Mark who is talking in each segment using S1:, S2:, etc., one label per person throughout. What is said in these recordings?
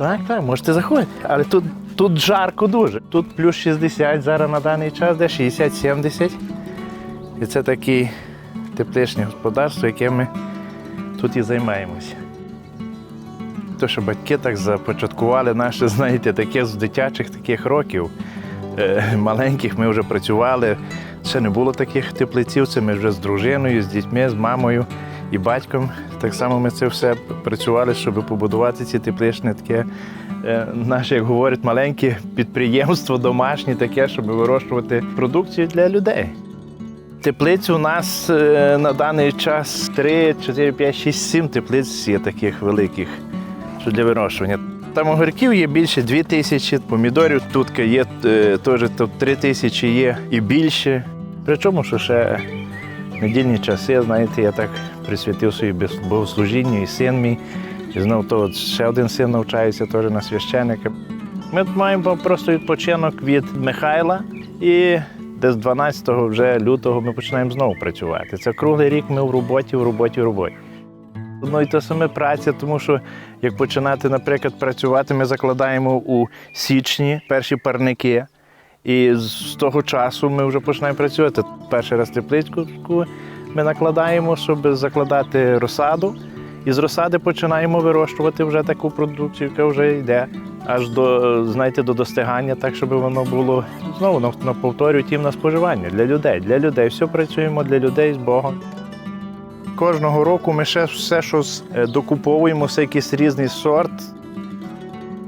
S1: Так, так, можете заходити. Але тут, тут жарко дуже. Тут плюс 60 зараз на даний час, де 60-70. І це таке тепличне господарство, яке ми тут і займаємося. То, що батьки так започаткували наше, знаєте, таке з дитячих таких років. Е, маленьких ми вже працювали. Ще не було таких теплиців. Це ми вже з дружиною, з дітьми, з мамою і батьком. Так само ми це все працювали, щоб побудувати ці тепличні таке. е, Наше, як говорять, маленьке підприємство домашнє, таке, щоб вирощувати продукцію для людей. Теплиць у нас е, на даний час 3, 4, 5, 6, 7 теплиць є таких великих, що для вирощування. Там огірків є більше 2 тисячі, помідорів тут є е, теж тут 3 тисячі є і більше. Причому, що ще недільні часи, знаєте, я так присвятив собі богослужінню і син мій. І знову то ще один син навчається теж на священника. Ми маємо просто відпочинок від Михайла і десь 12 вже лютого ми починаємо знову працювати. Це круглий рік ми в роботі, в роботі, в роботі. Ну і те саме праця, тому що як починати, наприклад, працювати, ми закладаємо у січні перші парники. І з того часу ми вже починаємо працювати. Перший раз тепличку ми накладаємо, щоб закладати розсаду. І з розсади починаємо вирощувати вже таку продукцію, яка вже йде аж до, знаєте, до достигання, так щоб воно було знову повторюю, тім на споживання для людей. Для людей все працюємо для людей з Богом. Кожного року ми ще все щось е, докуповуємо, все якийсь різний сорт.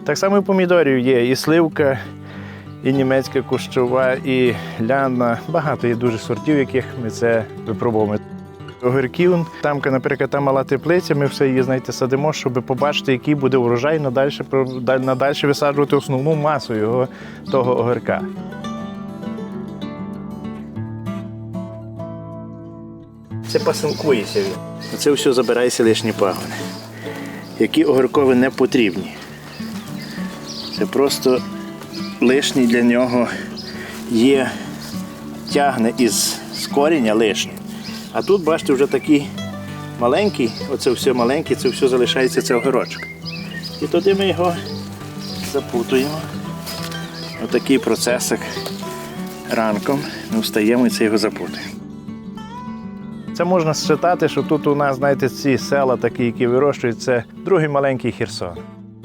S1: Так само і помідорів є, і сливка, і німецька кущова, і ляна. Багато є дуже сортів, яких ми це випробовуємо. Огірків, там, наприклад, та мала теплиця, ми все її знаєте, садимо, щоб побачити, який буде урожай, надальше, надальше висаджувати основну масу його того огірка. Це пасинкується він. Це все забирається лишні пагони, які огіркові не потрібні. Це просто лишній для нього є, тягне із з коріння лишнє. А тут, бачите, вже такий маленький, оце все маленьке, це все залишається це огірочок. І туди ми його запутуємо. Отакий процесик ранком ми встаємо і це його запутуємо. Це можна считати, що тут у нас, знаєте, ці села такі, які вирощують, це другий маленький Херсон.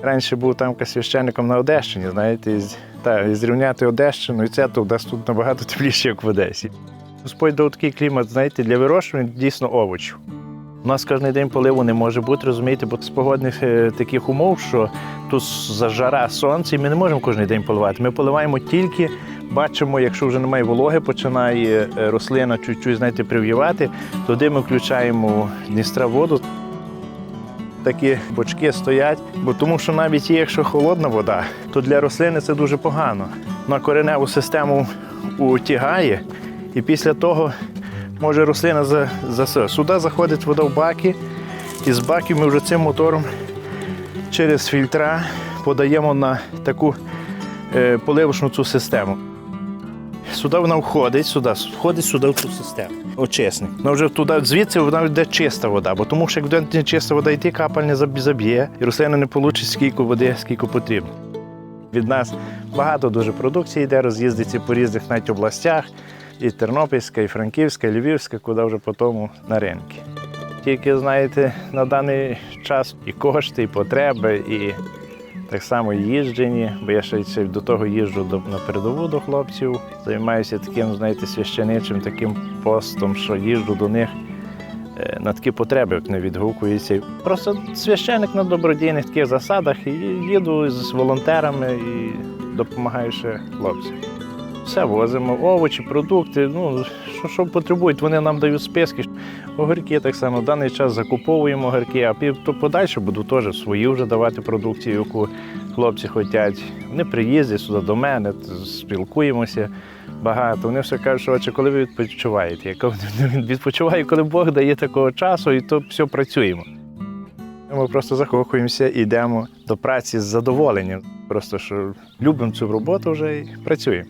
S1: Раніше був там священником на Одещині, знаєте, і, та, і зрівняти Одещину, і це то нас тут набагато тепліше, як в Одесі. Господь дав такий клімат, знаєте, для вирощування дійсно овочів. У нас кожен день поливу не може бути, розумієте, бо з погодних е, таких умов, що тут зажара сонце, і ми не можемо кожен день поливати. Ми поливаємо тільки, бачимо, якщо вже немає вологи, починає е, рослина чуть-чуть, знаєте, прив'ювати, туди ми включаємо Дністра воду. Такі бочки стоять, бо тому що навіть якщо холодна вода, то для рослини це дуже погано. На кореневу систему утягає, і після того може рослина за, за сюди заходить вода в баки, і з баків ми вже цим мотором через фільтра подаємо на таку е, поливочну цю систему. Сюди вона входить, сюди, входить сюди в цю систему. Очисник. Вона вже туди звідси вона йде чиста вода, бо тому що як не чиста вода йти, капальне заб'є, і рослина не отримає скільки води, скільки потрібно. Від нас багато дуже продукції йде, роз'їздиться по різних навіть областях. І Тернопільська, і Франківська, і Львівська, куди вже по тому на ринки. Тільки, знаєте, на даний час і кошти, і потреби, і так само їжджені, бо я ще до того їжджу на передову до хлопців. Займаюся таким, знаєте, священичим таким постом, що їжджу до них е, на такі потреби, як не відгукуються. Просто священик на добродійних таких засадах і їду з волонтерами і допомагаю ще хлопцям. Все возимо, овочі, продукти, ну, що, що потребують, вони нам дають списки. Огірки так само в даний час закуповуємо огірки, а подальше буду теж свої вже давати продукцію, яку хлопці хочуть. Вони приїздять сюди до мене, спілкуємося багато. Вони все кажуть, що «Отче, коли ви відпочиваєте? Я відпочиваю, коли Бог дає такого часу, і то все працюємо. Ми просто закохуємося і йдемо до праці з задоволенням. Просто що любимо цю роботу вже і працюємо.